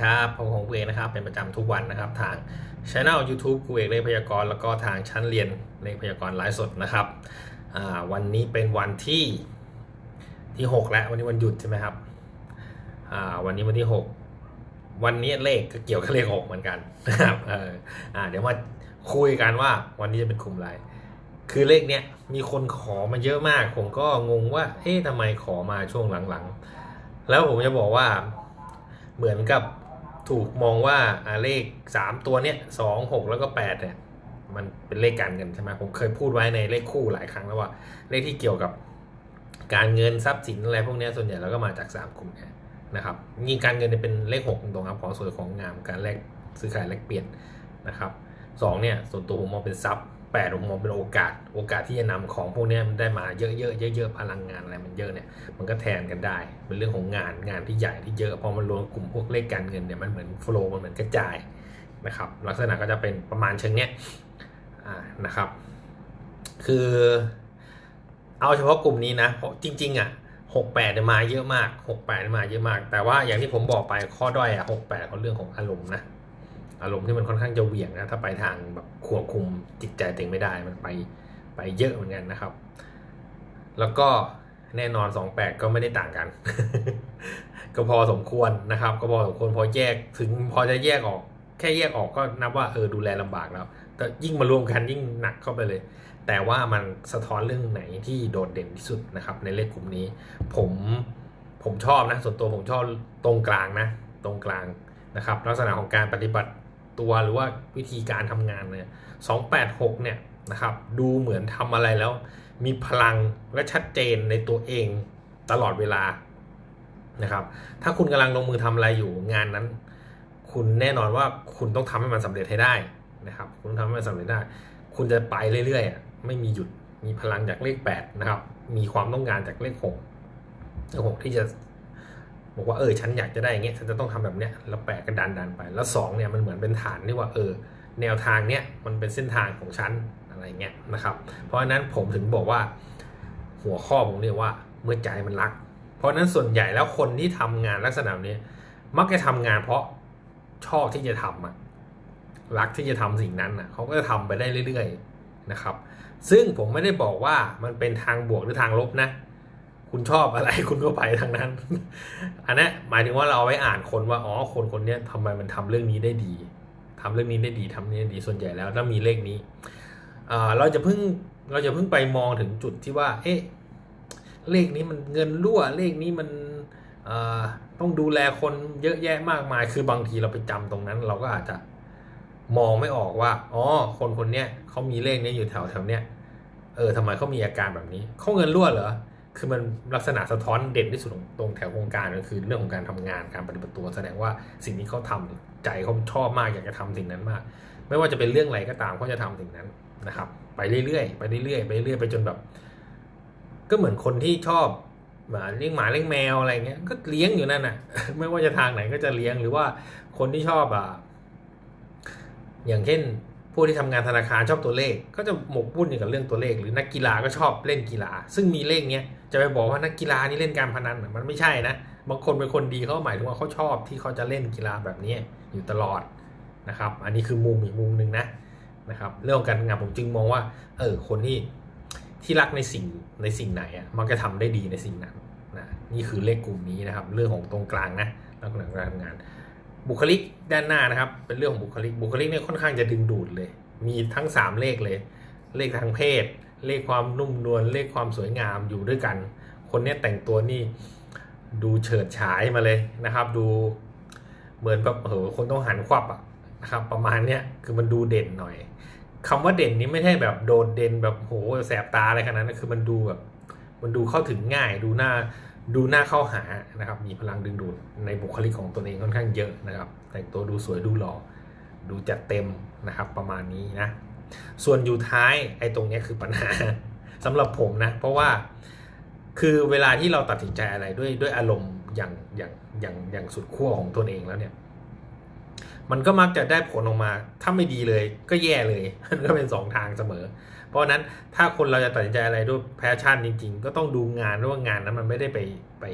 ครับผมของกูเอกนะครับ เป็นประจำทุกวันนะครับ ทางช anel YouTube กูเอกเลขพยากรณ์แล้วก็ทางชั้นเรียนเลขพยากรณ์ไลฟ์สดนะครับวันนี้เป็นวันที่ที่ 6 แล้ววันนี้วันหยุดใช่ไหมครับวันนี้วันที่ 6 วันนี้เลขก็เกี่ยวกับเลข6เหมือนกันนะครับเออเดี๋ยวมาคุยกันว่าวันนี้จะเป็นกลุ่มอะไรคือเลขเนี้ยมีคนขอมาเยอะมาก ผมก็งงว่าเอ๊ะทำไมขอมาช่วงหลังๆ แล้วผมจะบอกว่าเหมือนกับ ถูกมองว่าเลข 3 ตัวเนี้ยสองหกแล้วก็8เนี่ยมันเป็นเลขการเงินใช่ไหมผมเคยพูดไว้ในเลขคู่หลายครั้งแล้วว่าเลขที่เกี่ยวกับการเงินทรัพย์สินอะไรพวกนี้ส่วนใหญ่เราก็มาจาก 3 กลุ่มเนี่ยนะครับยิ่งการเงินเป็นเลข6ตรงครับของสวยของงามการแลกซื้อขายแลกเปลี่ยนนะครับสองเนี่ยส่วนตัวผมมองเป็นทรัพย์ แปดผมมองเป็นโอกาส โอกาสที่จะนำของพวกนี้มันได้มาเยอะๆเยอะๆพลังงานอะไรมันเยอะเนี่ยมันก็แทนกันได้เป็นเรื่องของงานงานที่ใหญ่ที่เยอะพอมันรวมกลุ่มพวกเลขการเงินเนี่ยมันเหมือนโฟล์มันเหมือนกระจายนะครับลักษณะก็จะเป็นประมาณเชิงเนี้ยนะครับ คือเอาเฉพาะกลุ่มนี้นะเพราะจริงๆอะหกแปดมาเยอะมากหกแปดมาเยอะมาก แต่ว่าอย่างที่ผมบอกไปข้อด้อยอะหกแปดเขาเรื่องของอารมณ์นะ อารมณ์ที่มันค่อนข้างจะเหวี่ยงนะ ถ้าไปทางแบบควบคุมจิตใจตัวเองไม่ได้ มันไปไปเยอะเหมือนกันนะครับ แล้วก็แน่นอน 28 ก็ไม่ได้ต่างกัน ก็พอสมควรนะครับ ก็พอสมควรพอแยกถึงพอจะแยกออก แค่แยกออกก็นับว่าเออดูแลลำบากแล้ว แต่ยิ่งมารวมกันยิ่งหนักเข้าไปเลย แต่ว่ามันสะท้อนเรื่องไหนที่โดดเด่นที่สุดนะครับ ในเลขกลุ่มนี้ ผมผมชอบนะส่วนตัวผมชอบตรงกลางนะ ตรงกลางนะครับ ลักษณะของการปฏิบัติ ตัวหรือว่าวิธีการทำงานเนี่ย286เนี่ยนะครับดูเหมือนทำอะไรแล้ว มีพลังและชัดเจนในตัวเองตลอดเวลานะครับ ถ้าคุณกำลังลงมือทำอะไรอยู่งานนั้น คุณแน่นอนว่าคุณต้องทำให้มันสำเร็จให้ได้นะครับ คุณทำให้มันสำเร็จได้ คุณจะไปเรื่อยๆ ไม่มีหยุดมีพลังจากเลข8นะครับ มีความต้องการจากเลข6เลข6ที่จะ บอกว่าเออฉันอยากจะได้อย่างเงี้ยฉันจะต้องทำแบบเนี้ยแล้วแปะกระดานดันไป แล้วสองเนี่ยมันเหมือนเป็นฐานที่ว่าเออแนวทางเนี้ยมันเป็นเส้นทางของฉันอะไรเงี้ยนะครับ เพราะฉะนั้นผมถึงบอกว่า หัวข้อผมเรียกว่าเมื่อใจมันรัก เพราะฉะนั้นส่วนใหญ่แล้วคนที่ทำงานลักษณะนี้ มักจะทำงานเพราะชอบที่จะทำอะรักที่จะทำสิ่งนั้นอะเขาก็จะทำไปได้เรื่อย ๆ นะครับ ซึ่งผมไม่ได้บอกว่ามันเป็นทางบวกหรือทางลบนะ คุณชอบอะไรคุณก็ไปทางนั้น อันนี้หมายถึงว่าเราเอาไว้อ่านคนว่า อ๋อ คนคนนี้ทำไมมันทำเรื่องนี้ได้ดีทำเรื่องนี้ได้ดีทำนี้ได้ดีส่วนใหญ่แล้วถ้ามีเลขนี้เราจะเพิ่งเราจะเพิ่งไปมองถึงจุดที่ว่า เอ๊ะ เลขนี้มันเงินรั่ว เลขนี้มันต้องดูแลคนเยอะแยะมากมาย คือบางทีเราไปจำตรงนั้น เราก็อาจจะมองไม่ออกว่า อ๋อ คนคนเนี้ยเขามีเลขนี้อยู่แถวแถวเนี้ย เออทำไมเขามีอาการแบบนี้ เขาเงินรั่วเหรอ คือมันลักษณะสะท้อนเด่นที่สุดตรงแถวโครงการก็คือเรื่องของการทำงานการปฏิบัติตัวแสดงว่าสิ่งที่เขาทำใจเขาชอบมากอยากจะทำสิ่งนั้นมาก ไม่ว่าจะเป็นเรื่องอะไรก็ตามเขาจะทำสิ่งนั้นนะครับ ไปเรื่อยๆไปเรื่อยๆไปเรื่อยๆไปจนแบบ ก็เหมือนคนที่ชอบหมาเลี้ยงหมาเลี้ยงแมวอะไรเงี้ยก็เลี้ยงอยู่นั่นน่ะ ไม่ว่าจะทางไหนก็จะเลี้ยงหรือว่าคนที่ชอบอะอย่างเช่น ผู้ที่ทำงานธนาคารชอบตัวเลข ก็จะหมกมุ่นอยู่กับเรื่องตัวเลข หรือนักกีฬาก็ชอบเล่นกีฬา ซึ่งมีเลขเนี้ยจะไปบอกว่านักกีฬานี่เล่นการพนันมันไม่ใช่นะบางคนเป็นคนดีเขาหมายถึงว่าเขาชอบที่เขาจะเล่นกีฬาแบบนี้อยู่ตลอดนะครับ อันนี้คือมุมอีกมุมหนึ่งนะนะครับ เรื่องการงานผมจึงมองว่า เออคนที่ที่รักในสิ่งในสิ่งไหนอะมักจะทำได้ดีในสิ่งนั้นนะนี่คือเลขกลุ่มนี้นะครับ เรื่องของตรงกลางนะลักษณะการทำงาน บุคลิกด้านหน้านะครับ เป็นเรื่องของบุคลิก บุคลิกเนี่ยค่อนข้างจะดึงดูดเลย มีทั้ง 3 เลขเลย เลขทางเพศ เลขความนุ่มนวล เลขความสวยงามอยู่ด้วยกัน คนเนี้ยแต่งตัวนี่ดูเฉิดฉายมาเลยนะครับ ดูเหมือนแบบเออคนต้องหันควับอะนะครับ ประมาณเนี้ยคือมันดูเด่นหน่อยคำว่าเด่นนี้ไม่ใช่แบบโดดเด่นแบบโหแสบตาอะไรขนาดนั้นคือมันดูแบบมันดูเข้าถึงง่ายดูหน้า ดูหน้าเข้าหานะครับ มีพลังดึงดูดในบุคลิกของตัวเองค่อนข้างเยอะนะครับ แต่งตัวดูสวยดูหล่อดูจัดเต็มนะครับประมาณนี้นะ ส่วนอยู่ท้ายไอ้ตรงนี้คือปัญหาสำหรับผมนะ เพราะว่าคือเวลาที่เราตัดสินใจอะไรด้วยด้วยอารมณ์อย่างอย่างอย่างอย่างสุดขั้วของตัวเองแล้วเนี่ย มันก็มักจะได้ผลออกมา ถ้าไม่ดีเลยก็แย่เลย มันก็เป็นสองทางเสมอ เพราะนั้นถ้าคนเราจะตัดสินใจอะไรด้วยแพชชั่นจริง ๆ ก็ต้องดูงานด้วยว่างานนั้นมันไม่ได้ไปไป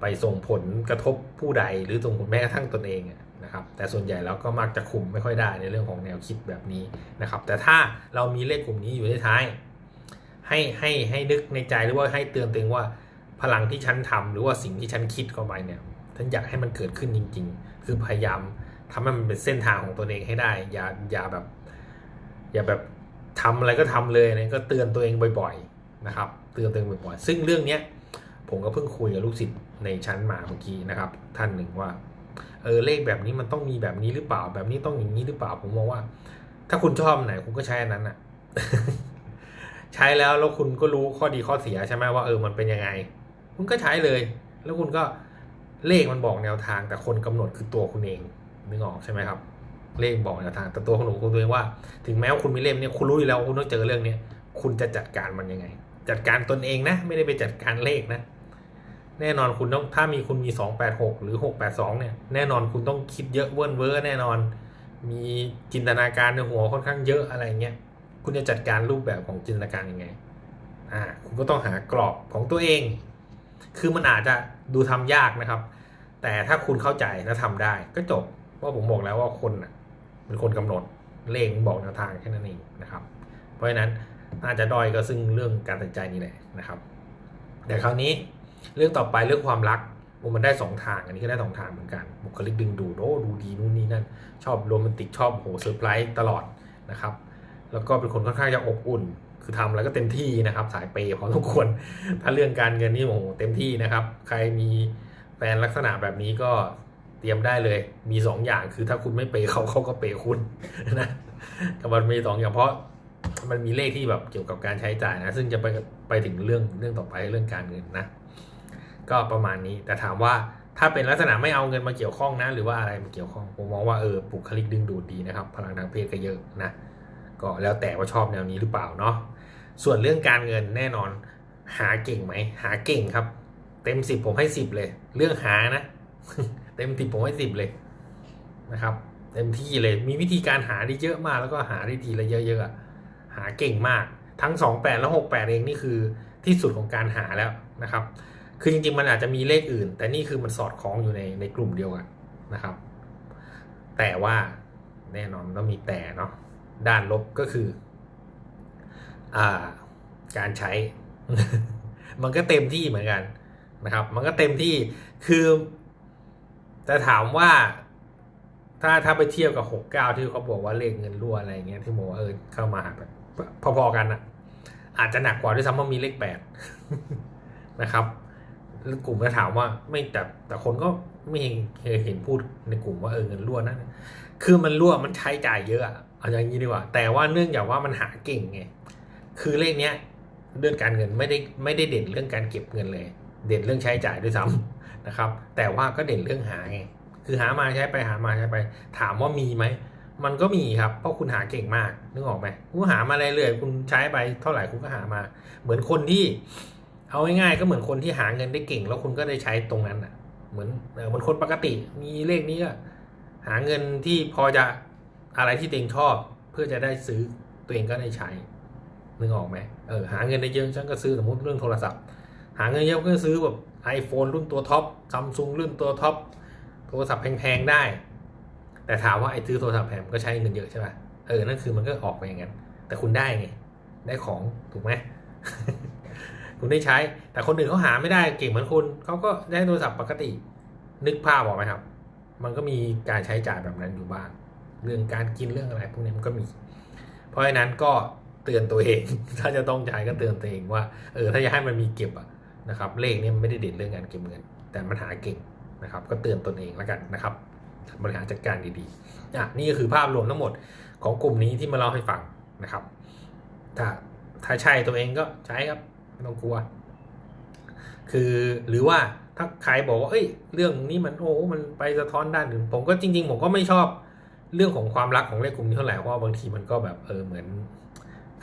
ไปส่งผลกระทบผู้ใดหรือส่งผลแม้กระทั่งตนเองนะครับแต่ส่วนใหญ่แล้วก็มักจะคุมไม่ค่อยได้ในเรื่องของแนวคิดแบบนี้นะครับ แต่ถ้าเรามีเลขกลุ่มนี้อยู่ในท้าย ให้ให้ให้นึกในใจหรือว่าให้เตือนตัวเองว่าพลังที่ฉันทำหรือว่าสิ่งที่ฉันคิดเข้าไปเนี่ยฉันอยากให้มันเกิดขึ้นจริง ๆ คือพยายามทำให้มันเป็นเส้นทางของตัวเองให้ได้ อย่าอย่าแบบ อย่าแบบ ทำอะไรก็ทำเลยนะก็เตือนตัวเองบ่อยๆนะครับ เตือนตัวเองบ่อยๆ ซึ่งเรื่องเนี้ยผมก็เพิ่งคุยกับลูกศิษย์ในชั้นมาเมื่อกี้นะครับ ท่านหนึ่งว่าเออเลขแบบนี้มันต้องมีแบบนี้หรือเปล่า แบบนี้ต้องอย่างนี้หรือเปล่าผมมองว่า ถ้าคุณชอบไหนคุณก็ใช้อันนั้นอะใช้แล้วแล้วคุณก็รู้ข้อดีข้อเสียใช่ไหมว่าเออมันเป็นยังไง คุณก็ใช้เลย แล้วคุณก็เลขมันบอกแนวทางแต่คนกำหนดคือตัวคุณเองนึกออกใช่ไหมครับ เลขบอกแนวทางแต่ตัวของหนูคุณตัวเองว่า ถึงแม้ว่าคุณมีเล่มเนี่ยคุณรู้อยู่แล้วว่าคุณต้องเจอเรื่องเนี้ยคุณจะจัดการมันยังไง จัดการตนเองนะ ไม่ได้ไปจัดการเลขนะ แน่นอนคุณต้องถ้ามีคุณมี 286 หรือ 682 เนี่ย แน่นอนคุณต้องคิดเยอะเวิ้นเว้อแน่นอน มีจินตนาการในหัวค่อนข้างเยอะอะไรเงี้ยคุณจะจัดการรูปแบบของจินตนาการยังไงอ่าคุณก็ต้องหากรอบของตัวเอง คือมันอาจจะดูทำยากนะครับ แต่ถ้าคุณเข้าใจและทำได้ก็จบเพราะผมบอกแล้วว่าคนน่ะ เป็นคนกำหนดเลขบอกแนวทางแค่นั้นเองนะครับ เพราะฉะนั้นน่าจะด้อยก็ซึ่งเรื่องการตัดใจนี่แหละนะครับ แต่คราวนี้เรื่องต่อไปเรื่องความรักมันได้สองทางอันนี้ก็ได้สองทางเหมือนกันบุคลิกดึงดูดโอ้ดูดีนู่นนี่นั่นชอบโรแมนติกชอบโหเซอร์ไพรส์ตลอดนะครับ แล้วก็เป็นคนค่อนข้างจะอบอุ่น คือทำอะไรก็เต็มที่นะครับสายเปย์พอสมควรถ้าเรื่องการเงินนี่โอ้โหเต็มที่นะครับ ใครมีแฟนลักษณะแบบนี้ก็ ตรียมได้เลย มีสองอย่างคือถ้าคุณไม่เปยเขาเขาก็เปยคุณนะแต่มันมีสองอย่างเพราะมันมีเลขที่แบบเกี่ยวกับการใช้จ่ายนะ ซึ่งจะไปไปถึงเรื่องเรื่องต่อไปเรื่องการเงินนะ ก็ประมาณนี้แต่ถามว่าถ้าเป็นลักษณะไม่เอาเงินมาเกี่ยวข้องนะ หรือว่าอะไรมาเกี่ยวข้องผมมองว่าเออบุคลิกดึงดูดดีนะครับ พลังทางเพศก็เยอะนะ ก็แล้วแต่ว่าชอบแนวนี้หรือเปล่าเนาะส่วนเรื่องการเงินแน่นอน หาเก่งไหมหาเก่งครับ เต็มสิบผมให้สิบเลย เรื่องหานะ เต็มสิบผมให้สิบเลยนะครับเต็มที่เลยมีวิธีการหาได้เยอะมากแล้วก็หาได้ทีละเยอะๆหาเก่งมากทั้งสองแปดและหกแปดเองนี่คือที่สุดของการหาแล้วนะครับ คือจริงๆ มันอาจจะมีเลขอื่น แต่นี่คือมันสอดคล้องอยู่ในในกลุ่มเดียวกันนะครับ แต่ว่าแน่นอนต้องมีแต่เนาะด้านลบก็คืออ่าการใช้ มันก็เต็มที่เหมือนกันนะครับ มันก็เต็มที่คือ แต่ถามว่าถ้าถ้าไปเทียบกับหกเก้าที่เขาบอกว่าเลขเงินรั่วอะไรเงี้ยที่บอกว่าเออเข้ามาแบบพอๆกันอะอาจจะหนักกว่าด้วยซ้ำเพราะมีเลขแปดนะครับกลุ่มก็ถามว่าไม่แต่แต่คนก็ไม่เคยเห็นพูดในกลุ่มว่าเออเงินรั่วนะคือมันรั่วมันใช้จ่ายเยอะอะเอาอย่างนี้ดีกว่า แต่ว่าเนื่องจากว่ามันหาเก่งไงคือเลขเนี้ยเรื่องการเงินไม่ได้ไม่ได้เด่นเรื่องการเก็บเงินเลย เด่นเรื่องใช้จ่ายด้วยซ้ำ นะครับ แต่ว่าก็เด่นเรื่องหาไงคือหามาใช้ไปหามาใช้ไป ถามว่ามีไหมมันก็มีครับ เพราะคุณหาเก่งมากนึกออกไหมคุณหามาเรื่อยๆคุณใช้ไปเท่าไหร่คุณก็หามา เหมือนคนที่ เอาง่ายๆก็เหมือนคนที่หาเงินได้เก่ง แล้วคุณก็ได้ใช้ตรงนั้นอะ เหมือนเออเหมือนคนปกติมีเลขนี้ก็หาเงินที่พอจะอะไรที่ตัวเองชอบ เพื่อจะได้ซื้อตัวเองก็ได้ใช้นึกออกไหมเออหาเงินได้เยอะฉันก็ซื้อสมมติเรื่องโทรศัพท์ หาเงินเยอะก็ซื้อแบบ iPhone รุ่นตัวท็อปซัมซุงรุ่นตัวท็อปโทรศัพท์แพงๆได้ แต่ถามว่าไอ้ซื้อโทรศัพท์แพงก็ใช้เงินเยอะใช่ป่ะเออนั่นคือมันก็ออกไปอย่างนั้นแต่คุณได้ไงได้ของถูกไหมคุณได้ใช้ แต่คนอื่นเขาหาไม่ได้เก่งเหมือนคุณเขาก็ได้โทรศัพท์ปกติ นึกภาพออกไหมครับ มันก็มีการใช้จ่ายแบบนั้นอยู่บ้าง เรื่องการกินเรื่องอะไรพวกนี้มันก็มี เพราะฉะนั้นก็เตือนตัวเอง ถ้าจะต้องใช้ก็เตือนตัวเองว่า เออ ถ้าจะให้มันมีเก็บอะ นะครับเลขนี้มันไม่ได้เด่นเรื่องการเก็บเงิน แต่มันหาเก่งนะครับ ก็เตือนตนเองแล้วกันนะครับ บริหารจัดการดีๆอะนี่ก็คือภาพรวมทั้งหมดของกลุ่มนี้ที่มาเล่าให้ฟังนะครับ ถ้าถ้าใช่ตัวเองก็ใช้ครับไม่ต้องกลัว คือหรือว่าถ้าใครบอกว่าเอ้ย เรื่องนี้มันโอ้ มันไปสะท้อนด้านอื่นผมก็จริง ๆ ผมก็ไม่ชอบเรื่องของความรักของเลขกลุ่มนี้เท่าไหร่เพราะบางทีมันก็แบบเออเหมือน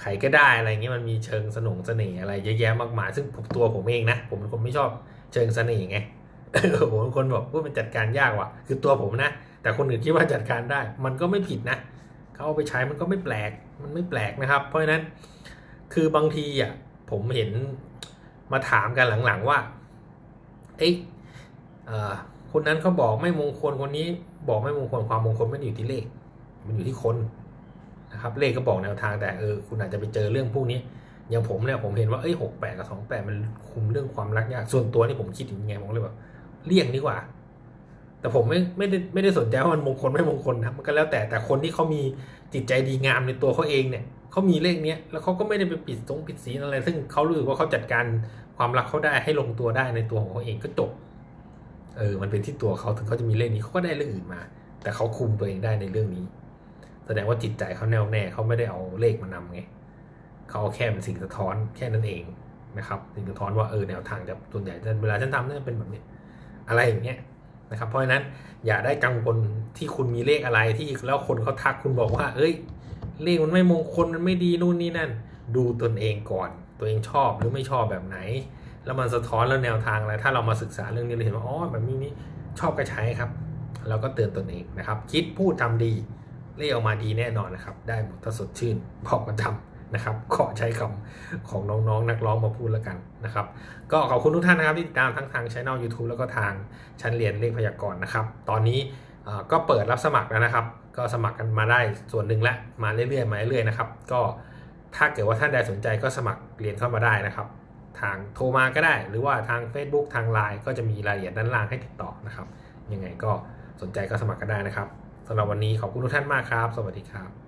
ใครก็ได้อะไรเงี้ยมันมีเชิงสนงเสน่ห์อะไรเยอะแยะมากมายซึ่งผมตัวผมเองนะผมเป็นคนไม่ชอบเชิงเสน่ห์ไงผมเป็นคนบอกว่ามันจัดการยากว่ะคือตัวผมนะ แต่คนอื่นคิดว่าจัดการได้ มันก็ไม่ผิดนะเขาเอาไปใช้มันก็ไม่แปลกมันไม่แปลกนะครับ เพราะฉะนั้นคือบางทีอะผมเห็นมาถามกันหลังๆว่าเอ้ยเอ่อคนนั้นเขาบอกไม่มงคลคนนี้บอกไม่มงคลความมงคลไม่อยู่ที่เลข มันอยู่ที่คน นะครับเลขก็บอกแนวทางแต่เออคุณอาจจะไปเจอเรื่องพวกนี้อย่างผมเนี่ยผมเห็นว่าเอ้ยหกแปดกับสองแปดมันคุมเรื่องความรักยากส่วนตัวนี่ผมคิดอย่างไงผมเลยแบบเลี่ยงดีกว่า แต่ผมไม่ไม่ได้ไม่ได้สนใจว่ามันมงคลไม่มงคลนะมันก็แล้วแต่แต่คนที่เขามีจิตใจดีงามในตัวเขาเองเนี่ยเขามีเลขเนี้ยแล้วเขาก็ไม่ได้ไปปิดตรงปิดสีอะไร ซึ่งเขารู้สึกว่าเขาจัดการความรักเขาได้ให้ลงตัวได้ในตัวของเขาเองก็จบเออมันเป็นที่ตัวเขาถึงเขาจะมีเลขนี้เขาก็ได้เรื่องอื่นมา แต่เขาคุมตัวเองได้ในเรื่องนี้ ดงว่าจิตใจเขาแน่วแน่เขาไม่ได้เอาเลขมานำไงเขาเอาแค่เป็นสิ่งสะท้อนแค่นั้นเองนะครับสิ่งสะท้อนว่าเออแนวทางจะส่วนใหญ่เวลาฉันทำเนี่ยเป็นแบบนี้อะไรอย่างเงี้ยนะครับ เพราะฉะนั้นอย่าได้กังวลที่คุณมีเลขอะไรที่แล้วคนเขาทักคุณบอกว่า เอ้ย เลขมันไม่มงคลมันไม่ดีนู่นนี่นั่น ดูตนเองก่อน ตัวเองชอบหรือไม่ชอบแบบไหน แล้วมันสะท้อนแล้วแนวทางอะไรถ้าเรามาศึกษาเรื่องนี้เราเห็นว่าอ๋อแบบนี้ชอบก็ใช้ครับ เราก็เตือนตนเองนะครับ คิดพูดทำดี เลขออกมาดีแน่นอนนะครับ ได้หมดถ้าสดชื่นบอกประจำนะครับขอใช้คำของน้องๆนักร้องมาพูดแล้วกันนะครับ ก็ขอบคุณทุกท่านนะครับที่ติดตามทั้งทางช่อง YouTube แล้วก็ทางชั้นเรียนเลขพยากรณ์นะครับ ตอนนี้ก็เปิดรับสมัครแล้วนะครับ ก็สมัครกันมาได้ส่วนหนึ่งแล้วมาเรื่อยๆมาเรื่อยๆนะครับ ก็ถ้าเกิดว่าท่านใดสนใจก็สมัครเรียนเข้ามาได้นะครับ ทางโทรมาก็ได้ หรือว่าทาง Facebook ทาง Line ก็จะมีรายละเอียดด้านล่างให้ติดต่อนะครับ ยังไงก็สนใจก็สมัครกันได้นะครับ สำหรับวันนี้ขอบคุณทุกท่านมากครับ สวัสดีครับ